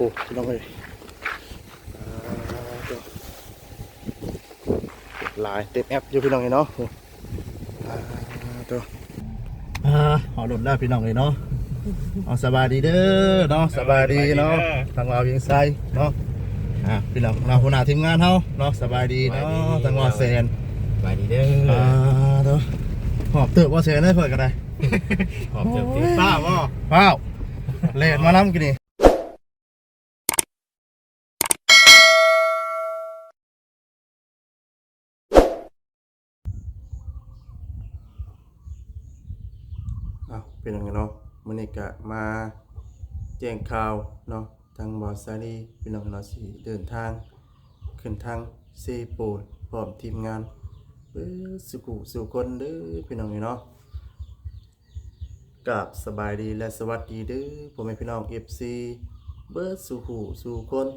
โอ้พี่น้องเลยอ่าตัวหลายเต็มแอปอยู่พี่น้องเลยเนาะอ่าตัวอ่าหอหลุดแล้วพี่น้องเลยเนาะเอาสบายดีเด้อเนาะสบายดีเนาะทางเราเวียงไซเนาะอ่าพี่น้องเราหัวหน้าทีมงานเฮาเนาะสบายดีเนาะทางวอแซนไปดีเด้ออ่าตัวหอบเติบว่าแซนได้เพิ่นกันได้ขอบเจ้าติป้าบ่ว้าวเลดมาล้ำกันนี่ เป็นยังไงเนาะมื้อนี้ก็มาแจ้งข่าวเนาะทางบอสซารีพี่น้องเนาะสิเดินทาง ขึ้นทางเซโปนพร้อมทีมงานเบิดสุขุสุคนเด้อพี่น้องเนาะกับสบายดีและสวัสดีเด้อผมเป็นพี่น้อง FC เบิร์ดสู่หูสู่คน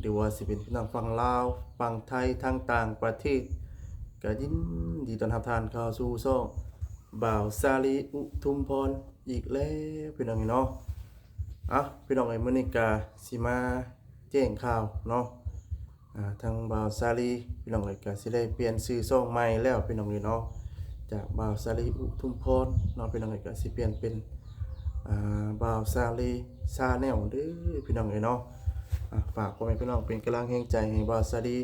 หรือว่าสิเป็นพี่น้องฝั่งลาวฝั่งไทยทางต่างประเทศก็ยินดีต้อนรับทานเข้าสู่ช่อง บ่าวซาลีอุทุมพรอีกแล้วพี่น้องเนาะอะพี่น้องไอ้มื้อนี้ก็สิมาแจ้งข่าวเนาะอ่าทางบ่าวซาลีพี่น้องเอ้ก็สิได้เปลี่ยนชื่อช่องใหม่แล้วพี่น้องเอ้ยเนาะจากบ่าวซาลีอุทุมพรเนาะพี่น้องเอ๋ยก็สิเปลี่ยนเป็นอ่าบ่าวซาลีซาแนลเด้อพี่น้องเอ๋ยเนาะอะฝากพ่อแม่พี่น้องเป็นกำลังแห่งใจให้บ่าวซาลี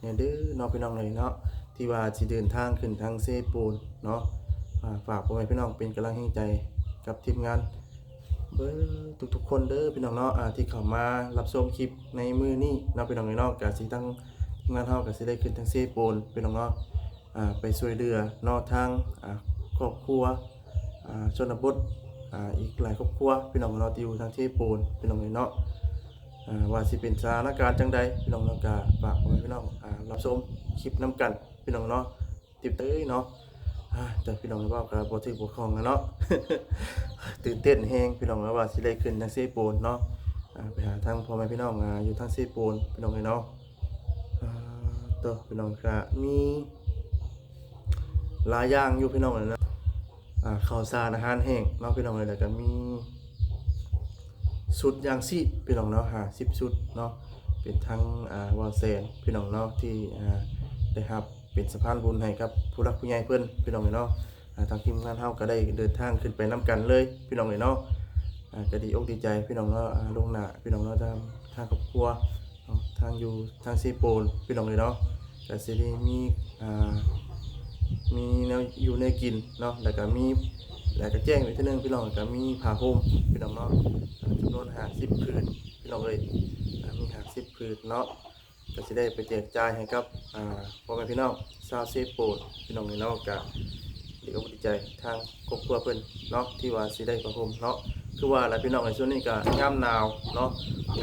เนี่ยเด้อเนาะพี่น้องเอ๋ยเนาะที่ว่าสิเดินทางขึ้นทางเซปูนเนาะ ฝากพ่อแม่พี่น้องเป็นกำลังแห่งใจกับทีมงานเบอร์ทุกๆคนเด้อพี่น้องเนาะที่เข้ามารับชมคลิปในมือนี้เนาะพี่น้องเอ๋ยเนาะก็สิตั้งทีมงานเฮาก็สิได้ขึ้นทางเซปูนพี่น้องเนาะไปช่วยเหลือนอกทางครอบครัวชนบทอีกหลายครอบครัวพี่น้องเราะที่อยู่ทางเทพปูนพี่น้องเนาะอ่าว่าสิเป็นสถานการณ์จังใดพี่น้องเนาะก็ฝากพ่อแม่พี่น้องรับชมคลิปนํกันพี่น้องเนาะติดเต้ยเนาะ แต่พี่น้องเว่าก็บ่ถือบ่คล่องนะเนาะตื่นเต้นแฮงพี่น้องว่าสิได้ขึ้นทางเซปูนเนาะไปหาทางพ่อแม่พี่น้องอยู่ทางเซปูนพี่น้องเนาะอ่าตัวพี่น้องก็มีหลายอย่างอยู่พี่น้องเลยนะอ่าข้าวสารอาหารแห้งเนาะพี่น้องเลยแล้วก็มีสุดยางซีพี่น้องเนาะหาสิบสุดเนาะเป็นทั้งอาวาเซนพี่น้องเนาะที่ได้รับ เป็นสะพานบุญให้กับผู้รักผู้ใหญ่เพื่อนพี่น้องเนาะทางทีมงานเฮาก็ได้เดินทางขึ้นไปนํกันเลย พี่น้องเนาะก็ดีอกดีใจพี่น้องเนาะลงหน้าพี่น้องเนาะทางทางครอบครัวทางอยู่ทางซีโปนพี่น้องเนาะก็สิได้มีอ่ามีแนวอยู่ในกินเนาะแล้วก็มีแล้วก็แจ้งไว้ทีนึงพี่น้องก็มีผ้าห่มพี่น้องเนาะจำนวนห้าสิบผืนพี่น้องเลยอ่ามีห้าสิบผืนเนาะ ก็จะได้ไปแจกจ่ายให้กับอ่าพ่อแม่พี่น้องชาวเซโปนพี่น้องเลยเนาะก็ดีอกดีใจทางครอบครัวเพิ่นเนาะที่ว่าสิได้ผ้าห่มเนาะคือว่าแล้วพี่น้องในช่วงนี้ก็ยามหนาวเนาะ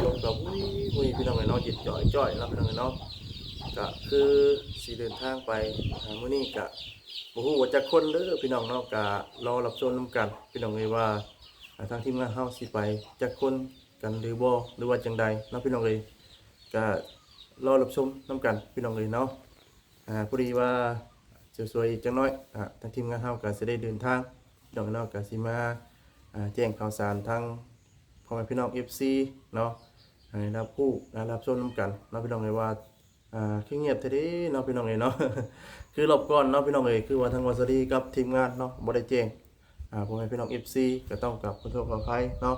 ลมก็วุ้ยวุ้ยพี่น้องเลยเนาะหยิบจ่อยจ่อยเนาะพี่น้องเลยเนาะก็คือสีเดินทางไปหามื้อนี้ก็บ่ฮู้ว่าจักคนเด้อพี่น้องเนาะก็รอรับชมนํกัน พี่น้องเอ้ยว่าทางทีมงานเฮาสิไปจักคนกันหรือบ่หรือว่าจังใดเนาะพี่น้องเอ้ยก็ รอรับชมนํกันพี่น้องเอ้ยเนาะอ่าพอดีว่าสวยๆอีกจังน้อยอ่าทางทีมงานเฮาก็สิได้เดินทางพี่น้องเนาะก็สิมาอ่าแจ้งข่าวสารทางพ่อแม่พี่น้อง FC เนาะให้รับผู้รับชมนํกันเนาะพี่น้องเอ้ยว่าอ่าคือเงียบเท่านี้เนาะพี่น้องเอ๋ยเนาะคือรอบก่อนเนาะพี่น้องเอ๋ยคือว่าทางวัสดีกับทีมงานเนาะบ่ได้แจ้งอ่าผมให้พี่น้อง FC ก็ต้องกับขอโทษขออภัยเนาะ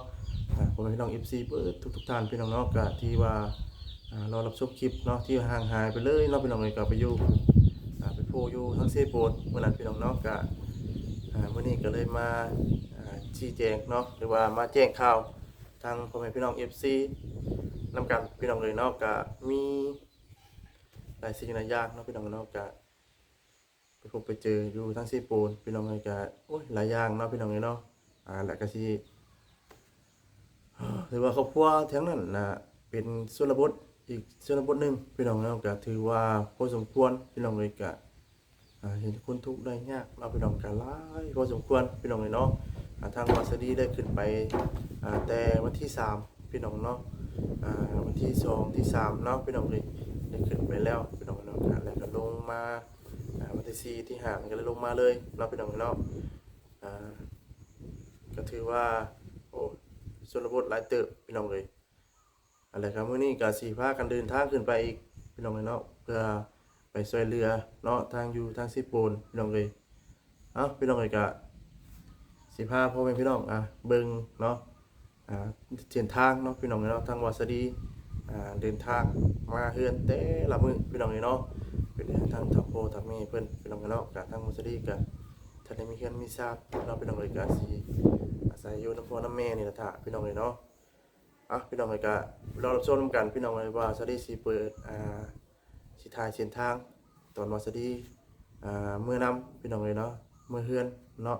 อ่าผมให้พี่น้อง FC เบิดทุกๆท่านพี่น้องเนาะก็ที่ว่า รอรับชมคลิปเนาะที่ห่างหายไปเลยเนาะพี่น้องเอ๋ยก็ไปอยู่ไปโพอยู่ทั้งเซโปนเมื่อนั้นพี่น้องเนาะก็อ่ามื้อนี้ก็เลยมาชี้แจงเนาะหรือว่ามาแจ้งข่าวทางพ่อแม่พี่น้อง FC นำกันพี่น้องเลยเนาะก็มีหลายสิ่งหลายอย่างเนาะพี่น้องเนาะก็ไปพบไปเจออยู่ทั้งซีปูนพี่น้องเลยก็โอ้ยหลายอย่างเนาะพี่น้องเลยเนาะอ่าแล้วก็สิถือว่าครอบครัวทั้งนั้นนะเป็นส่วนบท อีกส่วนบทหนึ่งพี่น้องเนาะก็ถือว่าพอสมควรพี่น้องเลยก็อ่าเห็นคนทุกข์ได้ยากเราพี่น้องก็หลายพอสมควรพี่น้องเลยเนาะอ่าทางวาสดีได้ขึ้นไปแต่วันที่สามพี่น้องเนาะวันที่สองที่สามเนาะพี่น้องเลยได้ขึ้นไปแล้วพี่น้องเนาะแล้วก็ลงมาวันที่สี่ที่ห้ามันก็เลยลงมาเลยเนาพี่น้องเนาะอ่าก็ถือว่าโอ้ชนบทหลายเติบพี่น้องเลย อะไรครับมื้อนี้ก็สิพากันเดินทางขึ้นไปอีกพี่น้องเอ้ยเนาะเพื่อไปช่วยเรือเนาะทางอยู่ทางสิปูนพี่น้องเอ้ยเอ้าพี่น้องเอ้ยก็สิพาพ่อแม่พี่น้องอะเบิ่งเนาะอ่าเส้นทางเนาะพี่น้องเอ้ยเนาะทางวัดสดีอ่าเดินทางมาเฮือนแต่ละมื้อพี่น้องเอ้ยเนาะเป็นทางทัพโพทัพเมเพิ่นพี่น้องเอ้ยเนาะก็ทางวัดสะดีก็ถ้าได้มีเฮือนมีทราบเนาะพี่น้องเอ้ยก็สิอาศัยอยู่นำพ่อนํแม่นี่ล่ะท่าพี่น้องเอ้ยเนาะ อะพี่น้องเลยก็เราชมกันพี่น้องเลยว่าสวัสดีสีเปิดอ่าสีทายเส้นทาง ตอนมาสวัสดีอ่าเมื่อนำพี่น้องเลยเนาะเมื่อเฮือนเนาะ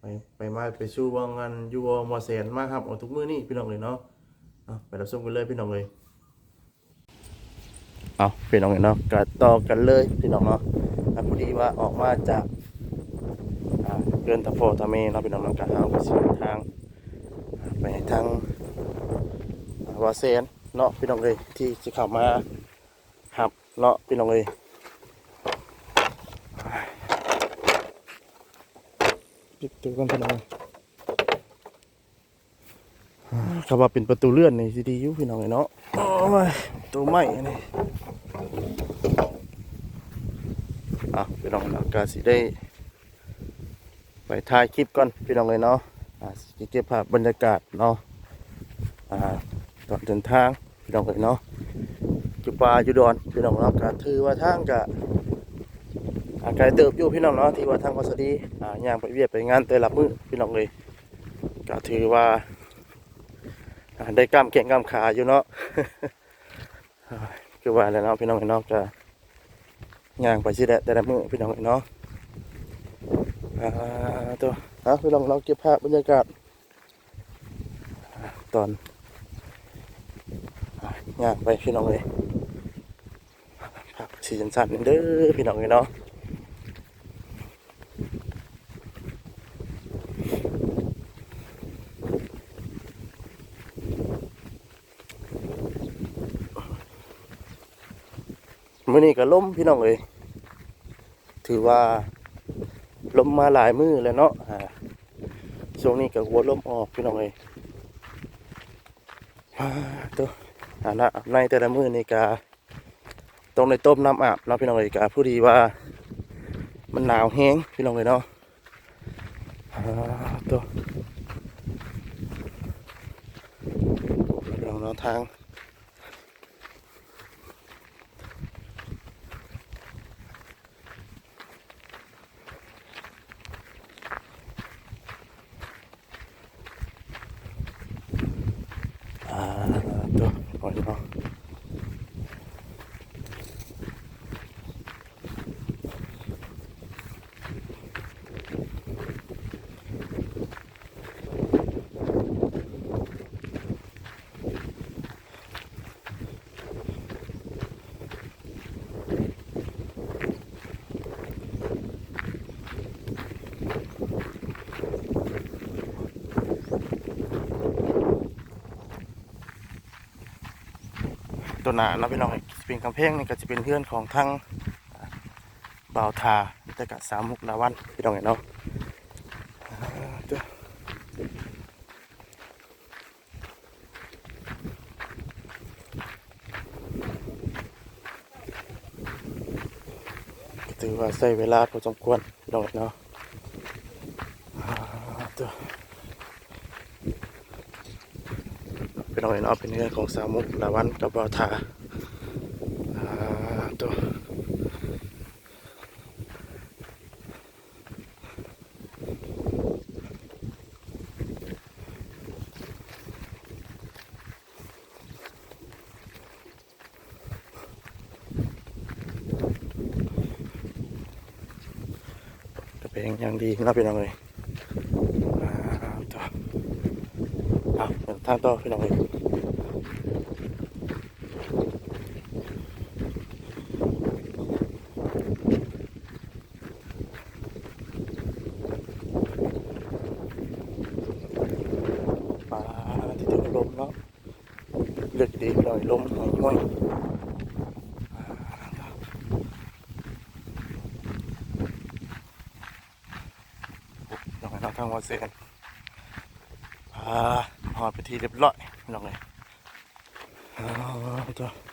ไปไปมาไปสู้วงงานอยูวมอแสนมาครับเอาทุกมื้อนี่พี่น้องเลยเนาะเอาไปเราชมกันเลยพี่น้องเลยเอาพี่น้องเลยเนาะก็ต่อกันเลยพี่น้องเนาะอะพอดีว่าออกมาจากอ่าเกินตะโฟตะเมเนาะพี่น้องเนาะก็เอาไปเส้นทาง ไปทาง วาเซนเนาะพี่น้องเลยที่จะเข้ามาหับเนาะพี่น้องเลยปิดตัวกันพี่น้องเลยอ่าคำว่าเป็นประตูเลื่อนนี่สิดีอยู่พี่น้องเลยเนาะโอ้ยตัวใหม่นี่อะพี่น้องเนาะก็สิได้ไปถ่ายคลิปก่อนพี่น้องเลยเนาะอ่าสิเก็บภาพบรรยากาศเนาะอ่าตอน เดินทางพี่น้องเอ๋ยเนาะจุปลาจุดอนพี่น้องเนาะก็ถือว่าทางกะอาไกลเติบอยู่พี่น้องเนาะที่ว่าทางวัสดีอ่าย่างไปเวียดไปงานแต่ละมื้อพี่น้องเลยก็ถือว่าได้กล้ามแข้งกล้ามขาอยู่เนาะคือว่าแล้วเนาะพี่น้องเอ๋ยเนาะก็ย่างไปสิแหละแต่ละมื้อพี่น้องเอ๋ยเนาะอ่าตัวเอาพี่น้องเราเก็บภาพบรรยากาศตอน ย่างไปพี่น้องเลยพักสีสันๆเด้อพี่น้องเลยเนาะมื่อนี้ก็ล้มพี่น้องเลยถือว่าล้มมาหลายมือแล้วเนาะอ่าช่วงนี้ก็หัวล้มออกพี่น้องเลยอ่าตัว อาบน้ำอาบในแต่ละมื้อนี่กาต้องในต้มน้ำอาบเนาะพี่น้องเลยกาผู้ดีว่ามันหนาวแห้งพี่น้องเลยเนาะตัวเนาะทางอ่าตัวโอ้ยเนาะ ตัวหนาเนาะพี่น้องเป็นกำแพงนี่ก็จะเป็นเพื่อนของทั้งบ่าวทาแต่กับสามุกนาวันพี่น้องเนาะอ่าตัวก็ถือว่าใช้เวลาพอสมควรพี่น้องเนาะอ่าตัวพี่ น้องเนาะเป็นเรื่อของสามมุกนาวันกับบ่าทาตัวกระเพงอย่างดีนะพี่น้องเลยอ่าต่อเอาทางต่อพี่น้องเลยปลาที่ถึงลมเนาะเลื อกดีพี่น้องลมห่วยน้องน้องทางวัดเซนพาหอดไปทีเรียบร้อยน้องเลยเอาตัวอะพี่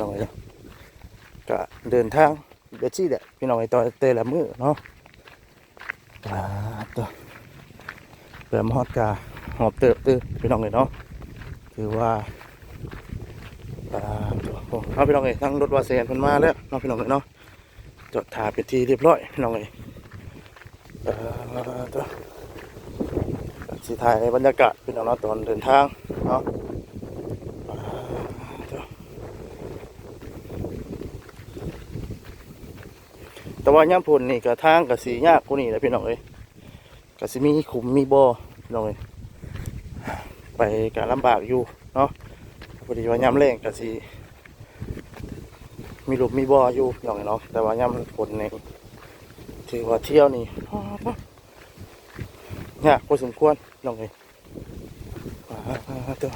น้องเลยเนาะก็เดินทางเบจี้แหละพี่น้องไอ้ตอนเตะละมือเนาะอ่าตัวเริ่มฮอดกาหอบเติบตื้อพี่น้องเลยเนาะถือว่าอ่าตัวเอาพี่น้องเลยทั้งรถวาเซนเพิ่นมาแล้วเนาะพี่น้องเลยเนาะจอดถ่ายเป็นที่เรียบร้อยพี่น้องเลยอ่าตัวสิถ่ายบรรยากาศพี่น้องเนาะตอนเดินทางเนาะ แต่ว่าย่ำพุ่นนี่ก็ทางก็สียากกว่านี่แหละพี่น้องเอ้ยก็สิมีขุมมีบ่อพี่น้องเอ้ยไปก็ลำบากอยู่เนาะพอดีว่าย่ำแรงก็สิมีหลุมมีบ่ออยู่พี่น้องเอ้ยเนาะแต่ว่าย่ำพุ่นนี่ถือว่าเที่ยวนี่ยากพอสมควรพี่น้องเอ้ยอ่าตัว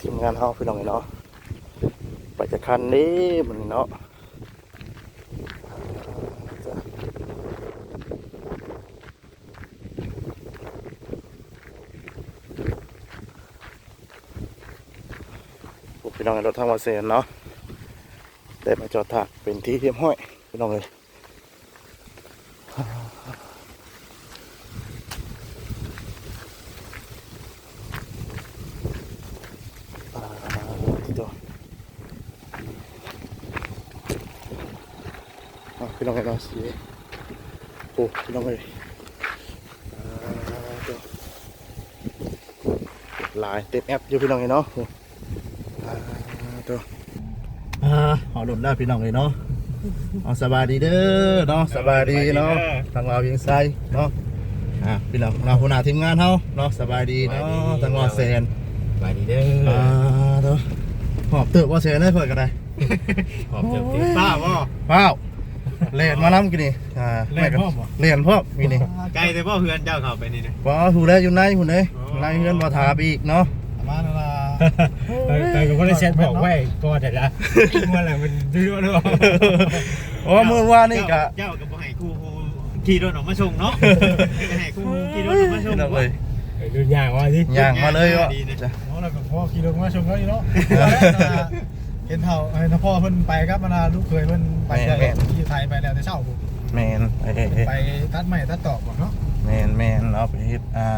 ทีมงานเฮาพี่น้องเอ้ยเนาะไปจะคันนี้มันเนาะ พี่น้องรถทางวาเซนเนาะได้มาจอดถักเป็นที่เทียมห้อยพี่น้องเลยอ่าที่ตัวอ่าพี่น้องเลยเนาะสีโอ้พี่น้องเลยลายเต็มแอปอยู่พี่น้องเลยเนาะ ตัวอ่าหอดมได้พี่น้องเลยเนาะเอาสบายดีเด้อเนาะสบายดีเนาะทางเราเพียงไซเนาะอ่าพี่น้องเราหัวหน้าทีมงานเฮาเนาะสบายดีเนาะทางเราแซนสบายดีเด้ออ่าตัวหอบเติบว่าแซนได้เพิ่นก็ได้ขอบเจ้าติดป้าบ่เปล่าเล่นมาล้ำกินนี่อ่าเล่นพร้อมบ่เล่นพร้อมกินนี่ไกลแต่บ่เฮือนเจ้าเข้าไปนี่นะว้าถูกแล้วอยู่ในหุ่นเลยอ๋อในเฮือนบ่ถาบอีกเนาะมา แต่ก็บ่ได้เซ็ตบอกไว้ก่อนแต่ละเมื่อไหร่มันดื้อหรือเนาโอ้มื้อวานนี่ก็เจ้าก็บ่ให้ครูขี่รถออกมาส่งเนาะให้ครูขี่รถออกมาส่งเอ้ยดูย่างว่าสิย่างมาเลยว่ะเนาะแล้วก็พ่อขี่รถมาชมเขาอีเนาะเห็นเท่าเห็นพ่อเพิ่นไปครับมานาลูกเคยเพิ่นไปแล้วที่ไทยไปแล้วแต่เช้าผมแมนเอ้ยเอ้ยเอ้ยไปตัดไม้ตัดตอกบ่เนาะแมนแมนเราไปเฮ็ดอ่า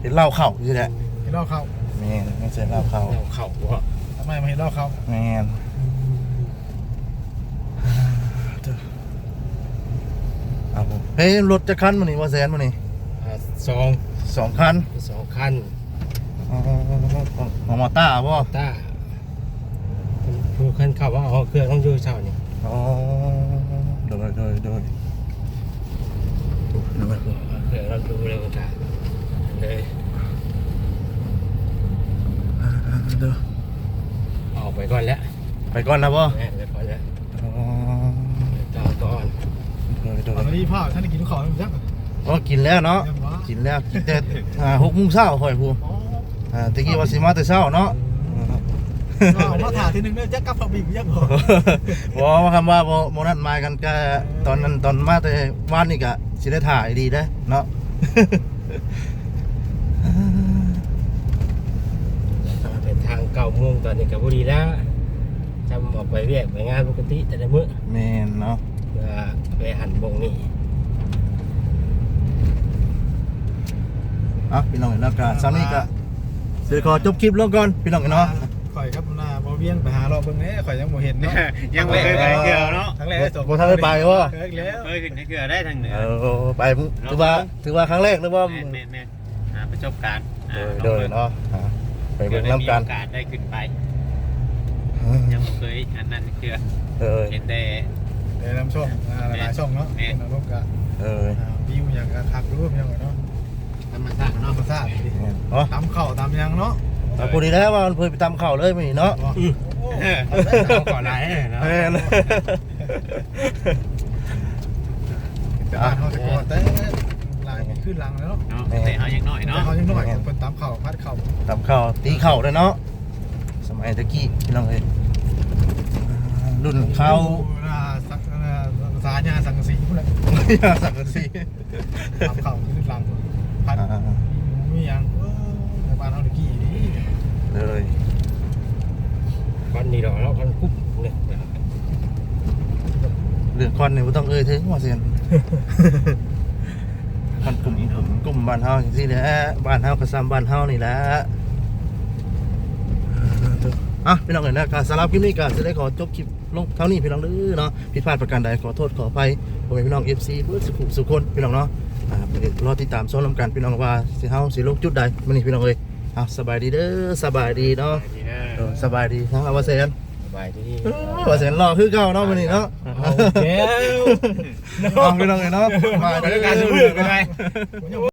เฮ็ดเหล้าเข่าอยู่แหละเห็นเล่าเข่า แมนไม่ใช่เหล้าเข่าเข้าบ่ทำไมมาเห็นเล่าเขาแมนเอาผมเฮ้ยรถจะคันมันนี่ว่าแสนมันนี่สองสองคันสองคันอ๋อของของมอต้าบ่ต้าผู้คันเข้าว่าเอาเครื่องต้องอยู่เช้านี่อ๋อโดยโดยโดยโดย เครื่องเราดูแล้วก็ตาเลย อ่าเด้อ ออกไปก่อนแล้ว ไปก่อนนะบ่แม่ไปก่อนแล้วอ๋อต่อก่อนโดยโดตอนยนี้พ่อท่านได้กินข้าวมั้ยจักอ๋อกินแล้วเนาะยังวะกินแล้วกินแต่อ่าหกโมงเช้าค่อยพูอ๋ออ่าตะกี้ว่าสิมาแต่เช้าเนาะเอามาถ่ายทีนึงเด้อจักกับผักบิ่งยังบ่บอกว่าคำว่าบ่บ่นัดหมายกันก็ตอนนั้นตอนมาแต่วานนี่ก็สิได้ถ่ายดีเด้อเนาะ เป็นทางเก่าโมงตอนนี้กับบุรีแล้ว จำออกไปเรียกไปงานปกติแต่ละมื้อแม่นเนาะเพื่อไปหันบงนี่อะพี่น้องเนาะก็สามีก็สิขอจบคลิปลงก่อนพี่น้องเนาะข่อยครับหน้าบ่เวียงไปหารอบเบิ่งแหน่ข่อยยังบ่เห็นเนาะยังไม่เคยไปเกี่ยวเนาะครั้งแรกจบบ่ทันได้ไปบ่เคยแล้วเคยขึ้นเกี่ยวได้ทางเหนือเออไปถือว่าถือว่าครั้งแรกหรือว่าแม่นแม่นแม่นหาประสบการณ์โดยโดยเนาะอ่าไปเบิ่งน้ำกันโอกาสได้ขึ้นไป ยังบ่เคยอันนั้นเกี่ยวเออ เห็นแต่ เดี๋ยวน้ำช่องอ่าหลายๆช่องเนาะแม่เป็นรูปกะเอออ่าวิวอย่างกะคักรูปอย่างเนาะธรรมชาติธรเนาะรมชาติเนาะตามเข่าตามยังเนาะเอาพอดีแล้วว่ามันเพิ่นไปตามข่าวเลยมื้อนี้เนาะโอ้โหเอาก่อนไหนเนาะแม่นแต่บ้านเขาจะกอดแต่ลายขึ้นลังแล้วเนาะเนาะแต่เขายังน้อยแต่เนาะเขายังน้อยเพิ่นตามเข่าพัดเข่าตำข้าวตีข้าวเลยเนาะ สมัยตะกี้พี่น้องเอ้ยอ่ารุ่นข้าวอ่าสักอ่าสาญาสังกะสีพุ่นแหละสังกะสีตามเข่าขึ้นลังพัดอ่ามีหยังเออแต่บ้านเขาตะกี้นี่เลยวันนี้เราเราคันกุ๊บเนี่ยเรื่องควันเนี่ยบ่ต้องเอ่ยถึงว่าเซียนคันกลุ่มผมกลุ่มบ้านเฮาจังซี่แหละบ้านเฮาก็ซ้ำบ้านเฮานี่แหละ อะพี่น้องเอ้ยนะก็สำหรับคลิปนี้ก็จะได้ขอจบคลิปลงเท่านี้พี่น้องเด้อเนาะผิดพลาดประการใดขอโทษขออภัยผมเป็นพี่น้อง FC เพื่อสุขุสุขคนพี่น้องเนาะอ่าไปรอติดตามชมนํกันพี่น้องว่าสิเฮาสิลงจุดใดมื้อนี้พี่น้องเอ้ยอะสบายดีเด้อสบายดีเนาะเออสบายดีทั้งอวเซนสบายดีเออว่าเซนรอคือเก่าเนาะมื้อนี้เนาะเอาแก้วเอาพี่น้องเอ้ยเนาะสบายดีการสู้เรื่องไป